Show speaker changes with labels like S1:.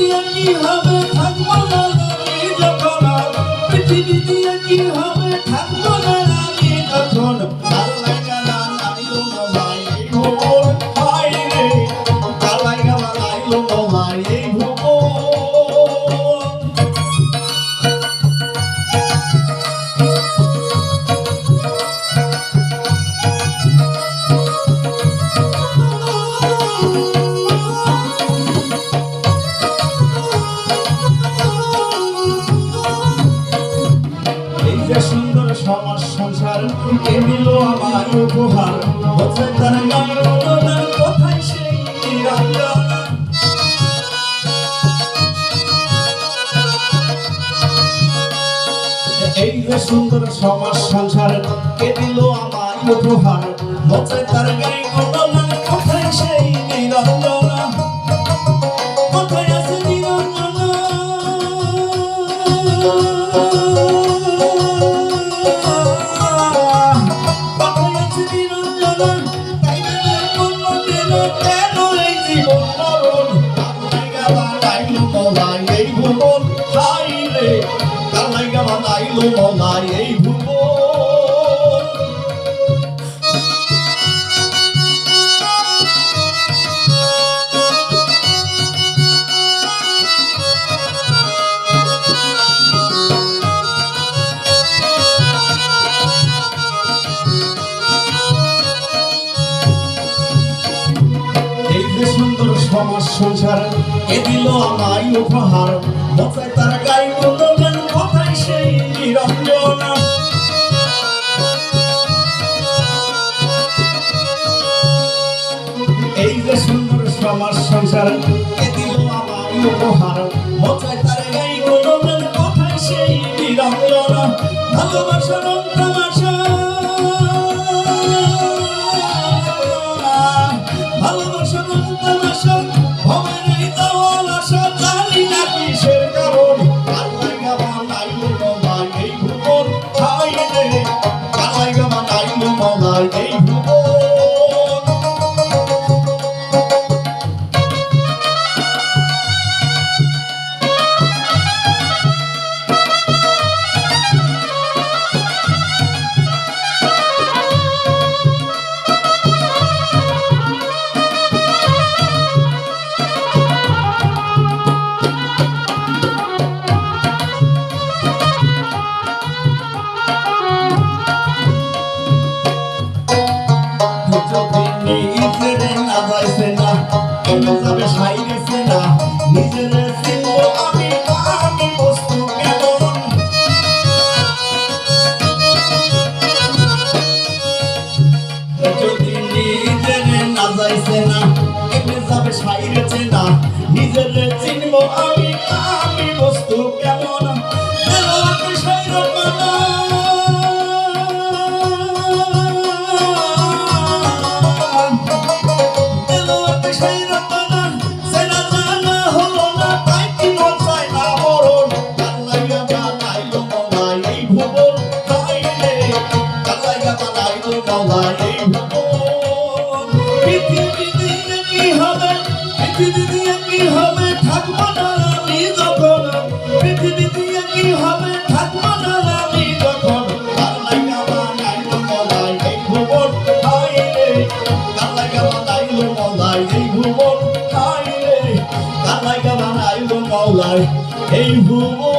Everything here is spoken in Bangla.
S1: দিয়ে কি হবে থাকব না যখন পৃথিবী দিয়ে কি হবে কে দিল আমার উপহার? কোথায় এই যে সুন্দর সমাজ সংসার, কে দিল আমার উপহার? হচ্ছে তার গান কোথায় সেই নিরঞ্জন কোথায় আছে এই যে সুন্দর সমাজ সংসার, এ দিল আমায় উপহার। মথায় তার গাই গুণগান কথায় সেই নিরঞ্জন। এই যে সুন্দর সমাজ সংসার, এ দিল উপহার। মথায় তার গাই সেই নিরঞ্জন। না যাইছে না। কেন যাবে সাই গেছে না নিজের চিনব আমি আমি বস্তু কেমন? এলাকে কি হবে পৃথিবী কি হবে থাকব না আমি যখন পৃথিবী কি হবে থাকব না আমি যখন এই ভুবন এই ভুবন